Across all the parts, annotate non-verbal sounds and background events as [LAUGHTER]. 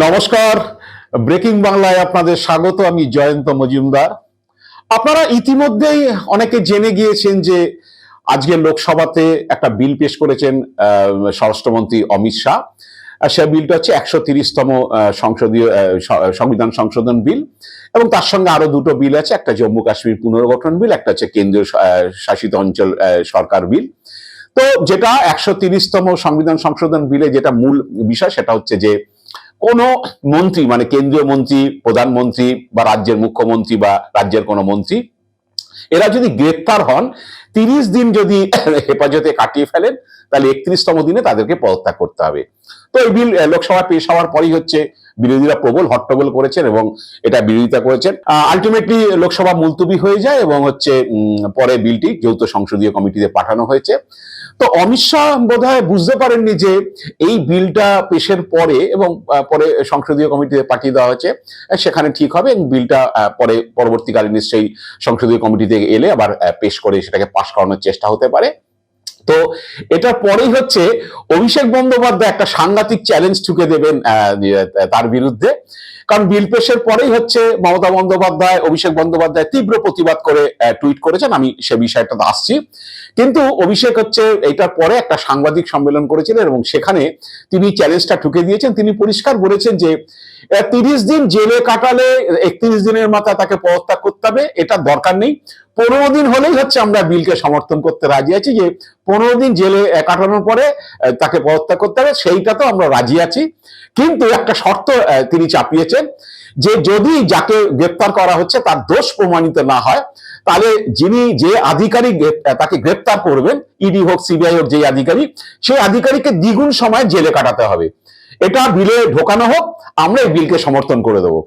নমস্কার। ব্রেকিং বাংলায় আপনাদের স্বাগত, আমি জয়ন্ত মজুমদার। আপনারা ইতিমধ্যেই অনেকে জেনে গিয়েছেন যে আজকে লোকসভাতে একটা বিল পেশ করেছেন স্বরাষ্ট্রমন্ত্রী অমিত শাহ। সে বিলটা হচ্ছে একশো তিরিশতম সংসদীয় সংবিধান সংশোধন বিল। এবং তার সঙ্গে আরও দুটো বিল আছে, একটা জম্মু কাশ্মীর পুনর্গঠন বিল, একটা হচ্ছে কেন্দ্রীয় শাসিত অঞ্চল সরকার বিল। তো যেটা একশো তিরিশতম সংবিধান সংশোধন বিলে যেটা মূল বিষয়, সেটা হচ্ছে যে কোন মন্ত্রী মানে কেন্দ্রীয় মন্ত্রী, প্রধানমন্ত্রী বা রাজ্যের মুখ্যমন্ত্রী বা রাজ্যের কোনো মন্ত্রী, এরা যদি গ্রেপ্তার হন, তিরিশ দিন যদি [COUGHS] হেফাজতে কাটিয়ে ফেলেন, তাহলে একত্রিশতম দিনে তাদেরকে পদত্যাগ করতে হবে। তো এই বিল লোকসভা পেশ হওয়ার পরই হচ্ছে, বিরোধীরা প্রবল হট্টগোল করেছেন এবং এটা বিরোধিতা করেছেন। আলটিমেটলি লোকসভা মুলতুবি হয়ে যায় এবং হচ্ছে পরে বিলটি যৌথ সংসদীয় কমিটিতে পাঠানো হয়েছে। তো অমিত শাহ বোধহয় বুঝতে পারেননি যে এই বিলটা পেশের পরে এবং পরে সংসদীয় কমিটিতে পাঠিয়ে দেওয়া হয়েছে সেখানে ঠিক হবে এবং বিলটা পরে পরবর্তীকালে নিশ্চয়ই সংসদীয় কমিটিতে এলে আবার পেশ করে সেটাকে পাশ করানোর চেষ্টা হতে পারে। তো এটা পরেই হচ্ছে অভিষেক বন্দ্যোপাধ্যায় একটা সাংঘাতিক চ্যালেঞ্জ ঠুকে দেবেন তার বিরুদ্ধে। কারণ বিল পেশের পরেই হচ্ছে মমতা বন্দ্যোপাধ্যায়, অভিষেক বন্দ্যোপাধ্যায় তীব্র প্রতিবাদ করে টুইট করেছেন। আমি সে বিষয়টাতে আসছি। কিন্তু অভিষেক হচ্ছে এটার পরে একটা সাংবাদিক সম্মেলন করেছিলেন এবং সেখানে তিনি চ্যালেঞ্জটা ঠুকে দিয়েছেন। তিনি পরিষ্কার বলেছেন যে তিরিশ দিন জেলে কাটালে একত্রিশ দিনের মাথায় তাকে পদত্যাগ করতে হবে, এটা দরকার নেই। পনেরো দিন হলেই হচ্ছে আমরা বিলকে সমর্থন করতে রাজি আছি যে পনেরো দিন জেলে কাটানোর পরে তাকে পদত্যাগ করতে হবে, সেইটাতেও আমরা রাজি আছি। কিন্তু একটা শর্ত তিনি চাপিয়েছেন যে যদি যাকে গ্রেপ্তার করা হচ্ছে তার দোষ প্রমাণিত না হয়, তাহলে যিনি যে আধিকারিক তাকে গ্রেপ্তার করবেন, ইডি হোক, সিবিআই হোক যে আধিকারিক, সেই আধিকারিককে দ্বিগুণ সময় জেলে কাটাতে হবে। এটা বিলে ঢোকানো হোক আমরা এই বিলকে সমর্থন করে দেবো।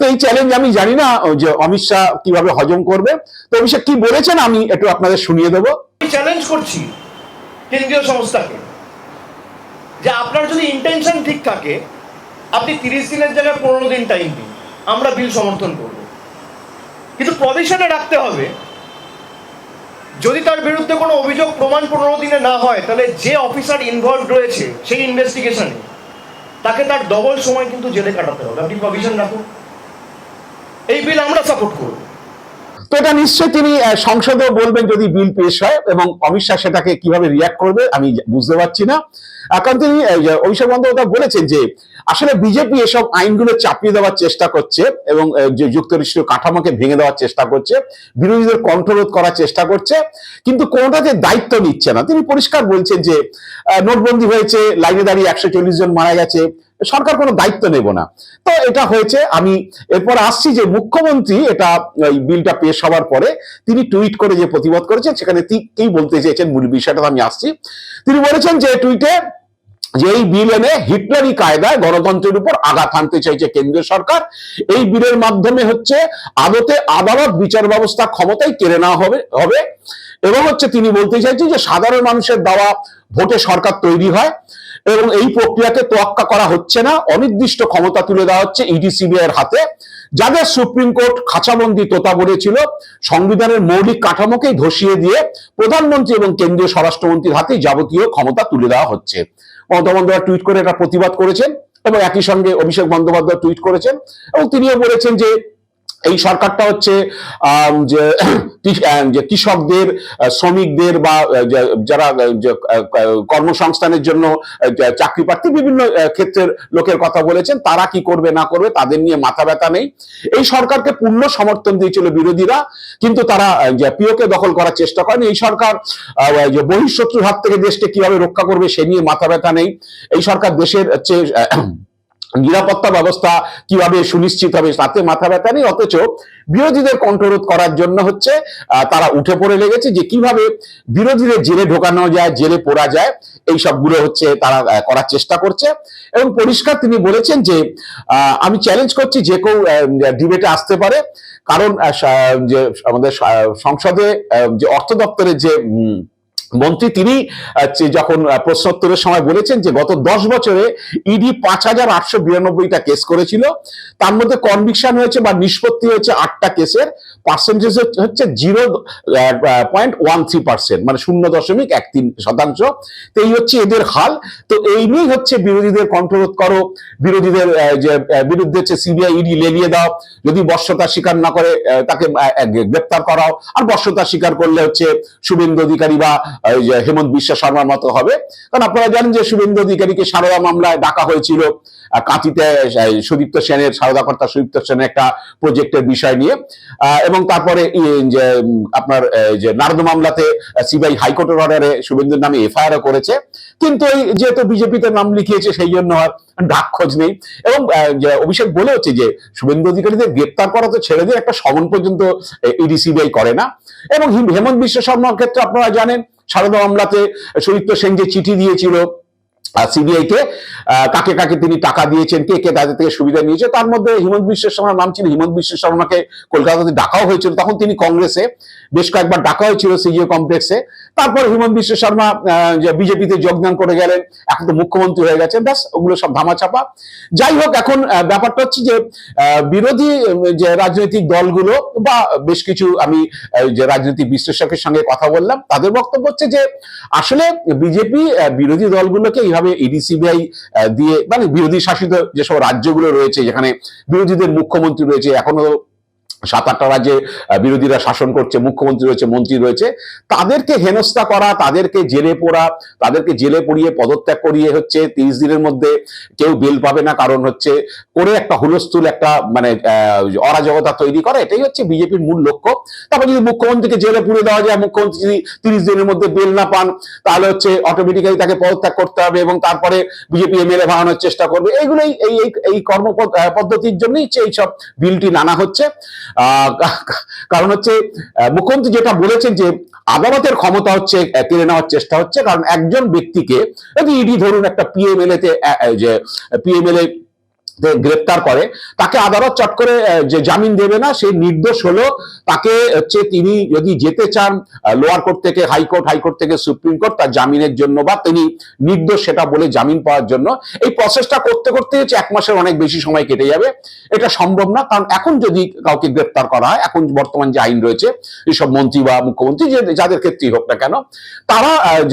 তো এই চ্যালেঞ্জ আমি জানি না যে অমিত শাহ কীভাবে হজম করবে। তো অমিত শাহ কি বলেছেন? আমি একটু আপনাদের শুনিয়ে দেবো। চ্যালেঞ্জ করছি কেন্দ্রীয় সংস্থাকে, যে আপনার যদি ইন্টেনশন ঠিক থাকে, আপনি তিরিশ দিনের জায়গায় পনেরো দিন টাইম দিন, আমরা বিল সমর্থন করব। কিন্তু প্রভিশনে রাখতে হবে, যদি তার বিরুদ্ধে কোনো অভিযোগ প্রমাণ পনেরো দিনে না হয়, তাহলে যে অফিসার ইনভলভ রয়েছে, সেই ইনভেস্টিগেশনে তাকে তার ডবল সময় কিন্তু জেলে কাটাতে হবে। আপনি প্রভিশন রাখুন। এই বিল আমরা সাপোর্ট করব। তো এটা নিশ্চয়ই তিনি সংসদে বলবেন যদি বিল পেশ হয় এবং অমিত শাহ সেটাকে কীভাবে রিয়াক্ট করবে আমি বুঝতে পারছি না। কারণ তিনি অভিষেক বন্দ্যোপাধ্যায় বলেছেন যে আসলে বিজেপি এসব আইনগুলো চাপিয়ে দেওয়ার চেষ্টা করছে এবং যে যুক্তরাষ্ট্রীয় কাঠামোকে ভেঙে দেওয়ার চেষ্টা করছে, বিরোধীদের কণ্ঠরোধ করার চেষ্টা করছে, কিন্তু কোনোটাতে দায়িত্ব নিচ্ছে না। তিনি পরিষ্কার বলছেন যে নোটবন্দি হয়েছে, লাইনে দাঁড়িয়ে একশো চল্লিশ জন মারা গেছে সরকার কোনো দায়িত্ব নেব না। তো এটা হয়েছে, আমি এরপর আসছি যে মুখ্যমন্ত্রী এটা এই বিলটা পেশ হওয়ার পরে তিনি টুইট করে যে প্রতিবাদ করেছেন, সেখানে কি বলতে চেয়েছেন মূল বিষয়টা আমি আসছি। তিনি বলেছেন যে টুইটে যে এই বিল এনে হিটলারি কায়দায় গণতন্ত্রের উপর আঘাত আনতে চাইছে কেন্দ্রীয় সরকার, এই বিলের মাধ্যমে হচ্ছে আদতে আদালত বিচার ব্যবস্থা ক্ষমতায় কেড়ে নেওয়া হবে হবে। এবং হচ্ছে তিনি বলতে চাইছেন যে সাধারণ মানুষের দেওয়া ভোটে সরকার তৈরি হয়। এবং এই প্রক্রিয়াকে তোয়াক্কা করা হচ্ছে না। অনির্দিষ্ট ক্ষমতা তুলে দেওয়া হচ্ছে ইডি, সিবিআই হাতে। যাদের সুপ্রিম কোর্ট খাঁচাবন্দি তোতা বলেছিল সংবিধানের মৌলিক কাঠামোকেই ধসিয়ে দিয়ে প্রধানমন্ত্রী এবং কেন্দ্রীয় স্বরাষ্ট্রমন্ত্রীর হাতে যাবতীয় ক্ষমতা তুলে দেওয়া হচ্ছে। মমতা বন্দ্যোপাধ্যায় টুইট করে এটা প্রতিবাদ করেছেন এবং একই সঙ্গে অভিষেক বন্দ্যোপাধ্যায় টুইট করেছেন এবং তিনিও বলেছেন যে এই সরকারটা হচ্ছে [CLEARS THROAT] যে কৃষকদের শ্রমিকদের বা যারা কর্মসংস্থানের জন্য চাকরি প্রার্থী বিভিন্ন ক্ষেত্রের লোকের কথা বলেছেন, তারা কি করবে, না করবে, তাদের নিয়ে মাথা ব্যথা নেই। এই সরকারকে পূর্ণ সমর্থন দিয়েছিল বিরোধীরা, কিন্তু তারা পিওকে দখল করার চেষ্টা করেন। এই সরকার বহিঃশত্রুর হাত থেকে দেশকে কীভাবে রক্ষা করবে, সে নিয়ে মাথা ব্যথা নেই। এই সরকার দেশের হচ্ছে নিরাপত্তা ব্যবস্থা কীভাবে সুনিশ্চিত হবে তাতে মাথা ব্যথা নেই, অথচ বিরোধীদের কণ্ঠরোধ করার জন্য হচ্ছে তারা উঠে পড়ে লেগেছে যে কীভাবে বিরোধীদের জেলে ঢোকানো যায়, জেলে পড়া যায় এই সবগুলো হচ্ছে তারা করার চেষ্টা করছে। এবং পরিষ্কার তিনি বলেছেন যে আমি চ্যালেঞ্জ করছি যে কেউ ডিবেটে আসতে পারে, কারণ যে আমাদের সংসদে যে অর্থ দপ্তরের যে মন্ত্রী তিনি যখন প্রশ্নোত্তরের সময় বলেছেন যে গত দশ বছরে ইডি পাঁচ হাজার আটশো বিরানব্বইটা কেস করেছিল, তার মধ্যে কনভিকশন হয়েছে বা নিষ্পত্তি হয়েছে আটটা কেসের পার্সেন্টেজ হচ্ছে zero point one three percent মানে শূন্য দশমিক এক তিন শতাংশ। তো এই হচ্ছে এদের হাল। তো এই নিয়েই হচ্ছে বিরোধীদের কণ্ঠরোধ করো, বিরোধীদের যে বিরুদ্ধে হচ্ছে সিবিআই ইডি লেলিয়ে দাও, যদি বর্ষতা স্বীকার না করে তাকে গ্রেপ্তার করাও, আর বর্ষতা স্বীকার করলে হচ্ছে শুভেন্দু অধিকারী বা হেমন্ত বিশ্ব শর্মার মতো হবে। কারণ আপনারা জানেন যে শুভেন্দু অধিকারীকে সারদা মামলায় ডাকা হয়েছিল। আহ, সুদীপ্ত সেনের সারদা কর্তা সুদীপ্ত সেনের একটা প্রজেক্টের বিষয় নিয়ে। এবং তারপরে যে আপনার যে নারদ মামলাতে সিবিআই হাইকোর্টের অর্ডারে শুভেন্দুর নামে এফআইআর করেছে। কিন্তু এই যেহেতু বিজেপিতে নাম লিখিয়েছে সেই জন্য আর ডাক খোঁজ নেই। এবং অভিষেক বলে হচ্ছে যে শুভেন্দু অধিকারীদের গ্রেপ্তার করা তো ছেড়ে দিয়ে একটা সমন পর্যন্ত ইডি সিবিআই করে না। এবং হেমন্ত বিশ্ব শর্মার ক্ষেত্রে আপনারা জানেন সারদা মামলাতে সুদীপ্ত সেন যে চিঠি দিয়েছিল সিবিআই কে কাকে কাকে তিনি টাকা দিয়েছেন, কে কে তাদের থেকে সুবিধা নিয়েছে, তার মধ্যে হিমন্ত বিশ্ব শর্মার নাম ছিল হিমন্ত বিশ্ব শর্মাকে কলকাতাতে ডাকাও হয়েছিল, তখন তিনি কংগ্রেসে বেশ কয়েকবার ডাকা হয়েছিল সিজিও কমপ্লেক্সে। তারপর হিমন্ত বিশ্ব শর্মা বিজেপিতে যোগদান করে গেলেন, এখন তো মুখ্যমন্ত্রী হয়ে গেছেন, ব্যাস, ওগুলো সব ধামাচাপা। যাই হোক, এখন ব্যাপারটা হচ্ছে যে বিরোধী যে রাজনৈতিক দলগুলো বা বেশ কিছু আমি যে রাজনৈতিক বিশ্লেষকের সঙ্গে কথা বললাম, তাদের বক্তব্য হচ্ছে যে, আসলে বিজেপি বিরোধী দলগুলোকে এইভাবে ইডি সিবিআই দিয়ে মানে বিরোধী শাসিত যেসব রাজ্যগুলো রয়েছে যেখানে বিরোধীদের মুখ্যমন্ত্রী রয়েছে এখনও সাত আটটা রাজ্যে বিরোধীরা শাসন করছে, মুখ্যমন্ত্রী রয়েছে, মন্ত্রী রয়েছে, তাদেরকে হেনস্থা করা, তাদেরকে জেলে পোড়া, তাদেরকে জেলে পড়িয়ে পদত্যাগ করিয়ে হচ্ছে তিরিশ দিনের মধ্যে কেউ বেল পাবে না, কারণ হচ্ছে করে একটা হুলস্থুল, একটা মানে অরাজকতা তৈরি করা, এটাই হচ্ছে বিজেপির মূল লক্ষ্য। তারপর যদি মুখ্যমন্ত্রীকে জেলে পুড়ে দেওয়া যায়, মুখ্যমন্ত্রী যদি তিরিশ দিনের মধ্যে বেল না পান, তাহলে হচ্ছে অটোমেটিক্যালি তাকে পদত্যাগ করতে হবে এবং তারপরে বিজেপি এমএলএ বানানোর চেষ্টা করবে। এইগুলোই এই এই কর্ম পদ্ধতির জন্যই এইসব বিলটি নানা হচ্ছে। কারণ হচ্ছে মুখ্যমন্ত্রী যেটা বলেছেন যে আদালতের ক্ষমতা হচ্ছে কেড়ে নেওয়ার চেষ্টা হচ্ছে, কারণ একজন ব্যক্তিকে ইডি ধরুন একটা পিএমএলএ তে যে পিএমএলএ গ্রেপ্তার করে, তাকে আদালত চট করে যে জামিন দেবে না সে নির্দোষ হলো তাকে হচ্ছে তিনি যদি যেতে চান লোয়ার কোর্ট থেকে, হাইকোর্ট হাইকোর্ট থেকে, সুপ্রিম কোর্ট, তার জামিনের জন্য বা তিনি নির্দোষ সেটা বলে জামিন পাওয়ার জন্য। এই প্রসেসটা করতে করতে হচ্ছে এক মাসের অনেক বেশি সময় কেটে যাবে। এটা সম্ভব না, কারণ এখন যদি কাউকে গ্রেপ্তার করা হয়, এখন বর্তমান যে আইন রয়েছে, এইসব মন্ত্রী বা মুখ্যমন্ত্রী যাদের ক্ষেত্রেই হোক না কেন, তারা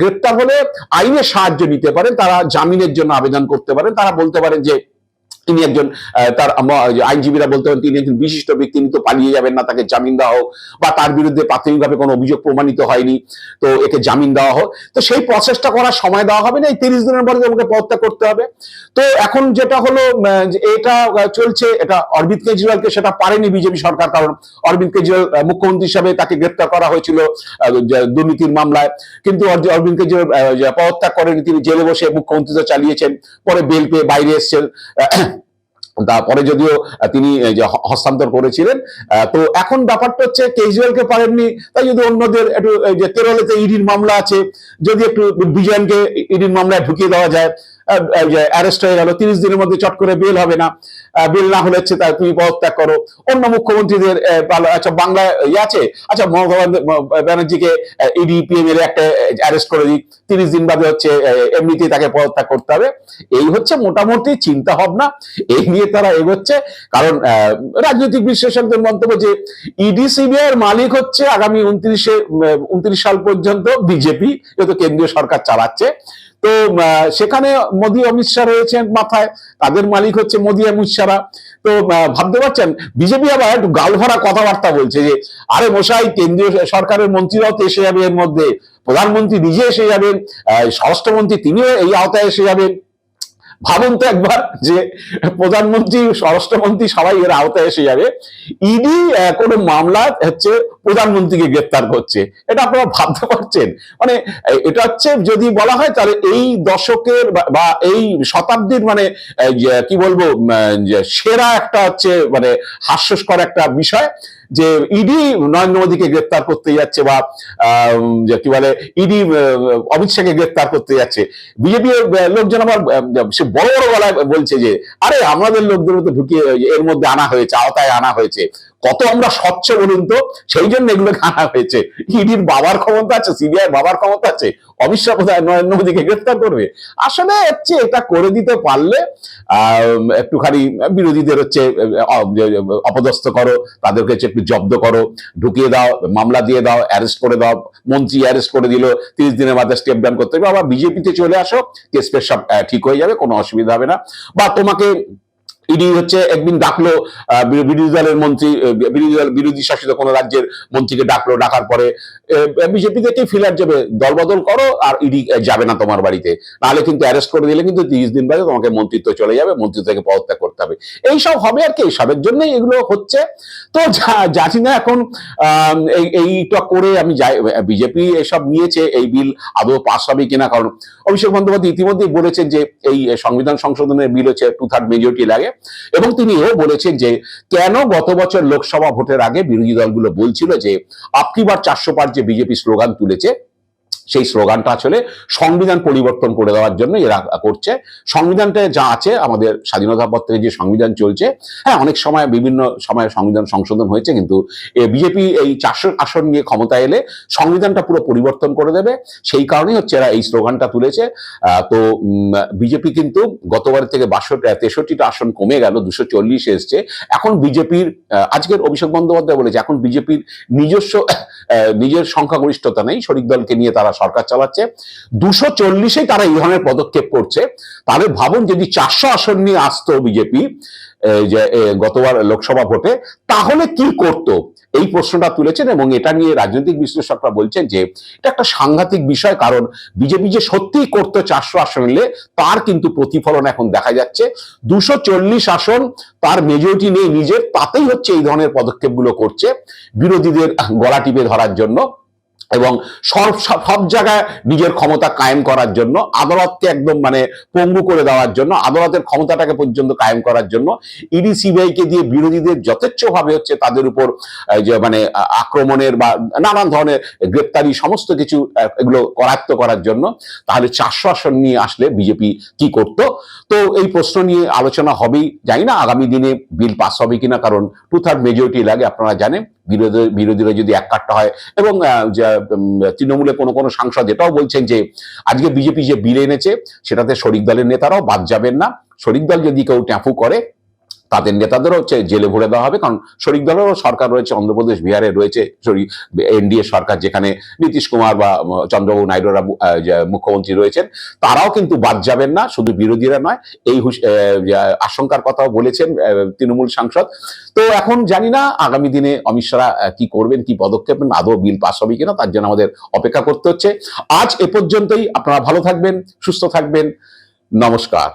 গ্রেপ্তার হলে আইনের সাহায্য নিতে পারেন, তারা জামিনের জন্য আবেদন করতে পারেন, তারা বলতে পারেন যে তিনি একজন তার আইনজীবীরা বলতে পারেন, তিনি একজন বিশিষ্ট ব্যক্তি, তিনি তো পালিয়ে যাবেন না, তাকে জামিন দেওয়া হোক, বা তার বিরুদ্ধে প্রাথমিকভাবে কোনো অভিযোগ প্রমাণিত হয়নি, তো একে জামিন দেওয়া হোক। তো সেই প্রসেসটা করার সময় দেওয়া হবে না, এই তিরিশ দিনের পরে আমাকে পদত্যাগ করতে হবে। তো এখন যেটা হলো এটা চলছে, এটা অরবিন্দ কেজরিওয়ালকে সেটা পারেনি বিজেপি সরকার, কারণ অরবিন্দ কেজরিওয়াল মুখ্যমন্ত্রী হিসাবে তাকে গ্রেপ্তার করা হয়েছিল দুর্নীতির মামলায়। কিন্তু অরবিন্দ কেজরিওয়াল পদত্যাগ করেনি, তিনি জেলে বসে মুখ্যমন্ত্রী চালিয়েছেন, পরে বেল পেয়ে বাইরে এসছেন তারপরে যদিও তিনি হস্তান্তর করেছিলেন তো এখন ব্যাপারটা হচ্ছে কেজরিওয়ালকে পারেননি, তাই যদি অন্যদের একটু যে কেরলেতে ইডির মামলা আছে, যদি একটু বিজয়নকে ইডির মামলায় ঢুকিয়ে দেওয়া যায় অ্যারেস্ট হয়ে গেল, তিরিশ দিনের মধ্যে চট করে হবে না। না হলে তুমি পদত্যাগ করো। অন্য মুখ্যমন্ত্রীদের আচ্ছা ইয়ে আছে? আচ্ছা মমতা ব্যানার্জিকে একটা অ্যারেস্ট করে দিক তিরিশ দিন বাদে হচ্ছে এমনিতেই তাকে পদত্যাগ করতে হবে। এই হচ্ছে মোটামুটি চিন্তা ভাবনা। এই নিয়ে তারা এগোচ্ছে। কারণ রাজনৈতিক বিশ্লেষকদের মন্তব্য যে ইডি সিবিআই এর মালিক হচ্ছে আগামী উনত্রিশে উনত্রিশ সাল পর্যন্ত বিজেপি, যেহেতু কেন্দ্রীয় সরকার চালাচ্ছে। তো সেখানে মোদী অমিত শাহ রয়েছেন মাথায়, তাদের মালিক হচ্ছে মোদী অমিত শাহরা। তো ভাবতে পারছেন? বিজেপি আবার একটু গালভরা কথাবার্তা বলছে যে, আরে মশাই, কেন্দ্রীয় সরকারের মন্ত্রীরাও তো এসে যাবে এর মধ্যে, প্রধানমন্ত্রী নিজে এসে যাবেন স্বরাষ্ট্রমন্ত্রী তিনিও এই আওতায় এসে যাবেন। ভাবুন তো একবার যে প্রধানমন্ত্রী, স্বরাষ্ট্রমন্ত্রী সবাই এর আওতায় এসে যাবে। ইডি কোনো মামলা হচ্ছে প্রধানমন্ত্রীকে গ্রেপ্তার করছে। এটা আপনারা ভাবতে পারছেন? মানে এটা হচ্ছে যদি বলা হয় তাহলে এই দশকের বা এই শতাব্দীর মানে কি বলব সেরা একটা হচ্ছে মানে হাস্যস্কর একটা বিষয়। যে ইডি নরেন্দ্র মোদীকে গ্রেপ্তার করতে যাচ্ছে বা কি বলে ইডি অমিত শাহকে গ্রেপ্তার করতে যাচ্ছে। বিজেপি লোকজন আবার সে বড় বড় গলায় বলছে যে, আরে, আমাদের লোকদের তো ঢুকিয়ে, এর মধ্যে আনা হয়েছে, আওতায় আনা হয়েছে। কত আমরা স্বচ্ছ বলুন তো? সেই জন্য এগুলো আনা হয়েছে। ইডির বাবার ক্ষমতা আছে সিবিআই বাবার ক্ষমতা আছে অমিত শাহ কোথায় নরেন্দ্র মোদীকে গ্রেফতার করবে। আসলে হচ্ছে এটা করে দিতে পারলে আহ, একটুখানি বিরোধীদের হচ্ছে অপদস্থ করো তাদেরকে হচ্ছে একটু জব্দ করো ঢুকিয়ে দাও মামলা দিয়ে দাও অ্যারেস্ট করে দাও মন্ত্রী অ্যারেস্ট করে দিল তিরিশ দিনের মাথায় স্টেপ ডাউন করতে হবে। আবার বিজেপিতে চলে আসো কেস সব ঠিক হয়ে যাবে কোনো অসুবিধা হবে না। বা তোমাকে ইডি হচ্ছে একদিন ডাকলো বিরোধী দলের মন্ত্রী বিরোধী দল বিরোধী শাসিত কোনো রাজ্যের মন্ত্রীকে ডাকলো, ডাকার পরে বিজেপি থেকে ফিলার যাবে, দলবদল করো আর ইডি যাবে না তোমার বাড়িতে। নাহলে কিন্তু অ্যারেস্ট করে দিলে কিন্তু তিরিশ দিন বাদে তোমাকে মন্ত্রিত্ব চলে যাবে, মন্ত্রী থেকে পদত্যাগ করতে হবে। এইসব হবে আর কি, এইসবের জন্যই এগুলো হচ্ছে। তো যা- না এখন এইটা করে আমি যাই বিজেপি এসব নিয়েছে, এই বিল আদৌ পাস হবে কিনা? কারণ অভিষেক বন্দ্যোপাধ্যায় ইতিমধ্যেই বলেছেন যে এই সংবিধান সংশোধনের বিল হচ্ছে টু থার্ড মেজরিটি লাগে। এবং তিনি এও বলেছেন যে, কেন গত বছর লোকসভা ভোটের আগে বিরোধী দলগুলো বলছিল যে, আপনি বার চারশো পার যে বিজেপি স্লোগান তুলেছে সেই স্লোগানটা আসলে সংবিধান পরিবর্তন করে দেওয়ার জন্য এরা করছে। সংবিধানটা যা আছে, আমাদের স্বাধীনতা পত্রে যে সংবিধান চলছে হ্যাঁ অনেক সময় বিভিন্ন সময় সংবিধান সংশোধন হয়েছে, কিন্তু বিজেপি এই চারশো আসন নিয়ে ক্ষমতা এলে সংবিধানটা পুরো পরিবর্তন করে দেবে। সেই কারণেই হচ্ছে এরা এই স্লোগানটা তুলেছে। তো বিজেপি কিন্তু গতবারের থেকে বাষট্টি তেষট্টিটা আসন কমে গেল, দুশো চল্লিশ এসছে। এখন বিজেপির আজকের অভিষেক বন্দ্যোপাধ্যায় বলেছে, এখন বিজেপির নিজস্ব নিজের সংখ্যাগরিষ্ঠতা নেই, শরিক দলকে নিয়ে তারা সরকার চালাচ্ছে, দুশো চল্লিশেই তারা এই ধরনের পদক্ষেপ করছে। তাহলে ভাবুন যদি চারশো আসন নিয়ে আসতো বিজেপি যে গতবার লোকসভা ভোটে, তাহলে কি করত? এই প্রশ্নটা তুলেছেন এবং এটা নিয়ে রাজনৈতিক বিশ্লেষকরা বলছেন যে, এটা একটা সাংঘাতিক বিষয় কারণ বিজেপি যে সত্যিই করতো চারশো আসন নিলে, তার কিন্তু প্রতিফলন এখন দেখা যাচ্ছে। দুশো চল্লিশ আসন তার মেজরিটি নেই নিজের, তাতেই হচ্ছে এই ধরনের পদক্ষেপগুলো করছে বিরোধীদের গলা টিপে ধরার জন্য। এবং সব সব জায়গায় নিজের ক্ষমতা কায়েম করার জন্য, আদালতকে একদম মানে পঙ্গু করে দেওয়ার জন্য, আদালতের ক্ষমতাটাকে পর্যন্ত কায়েম করার জন্য ইডি সিবিআই কে দিয়ে বিরোধীদের যথেচ্ছভাবে হচ্ছে তাদের উপর যে মানে আক্রমণের বা নানান ধরনের গ্রেপ্তারি সমস্ত কিছু এগুলো করায়ত্ত করার জন্য, তাহলে চারশো আসন নিয়ে আসলে বিজেপি কি করত? তো এই প্রশ্ন নিয়ে আলোচনা হবেই, জানি না আগামী দিনে বিল পাস হবে কিনা, কারণ টু থার্ড মেজরিটি লাগে, আপনারা জানেন। বিরোধী, বিরোধীরা যদি এক কাট্টা হয় এবং তৃণমূলে কোনো কোনো সাংসদ এটাও বলছেন যে, আজকে বিজেপি যে বিল এনেছে, সেটাতে শরিক দলের নেতারাও বাদ যাবেন না। শরিক দল যদি কেউ ট্যাফু করে তাদের নেতাদেরও হচ্ছে জেলে ভরে দেওয়া হবে, কারণ শরিক দলেরও সরকার রয়েছে, অন্ধ্রপ্রদেশ, বিহারে রয়েছে এনডিএ সরকার যেখানে নীতিশ কুমার বা চন্দ্রবাবু নাইডুরা মুখ্যমন্ত্রী রয়েছেন, তারাও কিন্তু বাদ যাবেন না, শুধু বিরোধীরা নয়, এই আশঙ্কার কথাও বলেছেন তৃণমূল সাংসদ। তো এখন জানি না, আগামী দিনে অমিত শাহ কি করবেন, কি পদক্ষেপ আদৌ বিল পাস হবে কিনা, তার জন্য আমাদের অপেক্ষা করতে হচ্ছে। আজ এ পর্যন্তই, আপনারা ভালো থাকবেন, সুস্থ থাকবেন, নমস্কার।